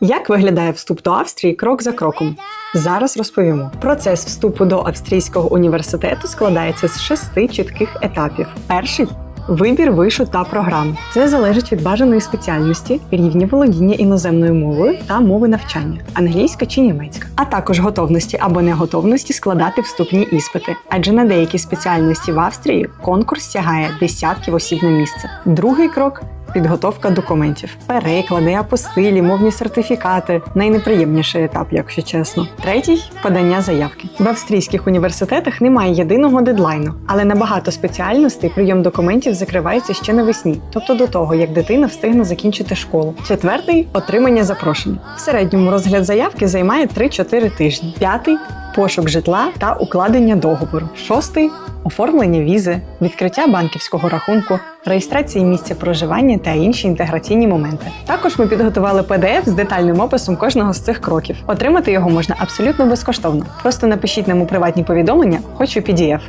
Як виглядає вступ до Австрії крок за кроком? Зараз розповімо. Процес вступу до австрійського університету складається з шести чітких етапів. Перший вибір вишу та програм. Це залежить від бажаної спеціальності, рівня володіння іноземною мовою та мови навчання англійська чи німецька, а також готовності або неготовності складати вступні іспити. Адже на деякі спеціальності в Австрії конкурс сягає десятків осіб на місце. Другий крок Підготовка документів, переклади, апостилі, мовні сертифікати найнеприємніший етап, якщо чесно. Третій подання заявки. В австрійських університетах немає єдиного дедлайну, але на багато спеціальностей прийом документів закривається ще навесні, тобто до того, як дитина встигне закінчити школу. Четвертий отримання запрошення. В середньому розгляд заявки займає 3-4 тижні. П'ятий пошук житла та укладення договору. Шостий оформлення візи, відкриття банківського рахунку, реєстрації місця проживання та інші інтеграційні моменти. Також ми підготували PDF з детальним описом кожного з цих кроків. Отримати його можна абсолютно безкоштовно. Просто напишіть нам у приватні повідомлення, хочу PDF.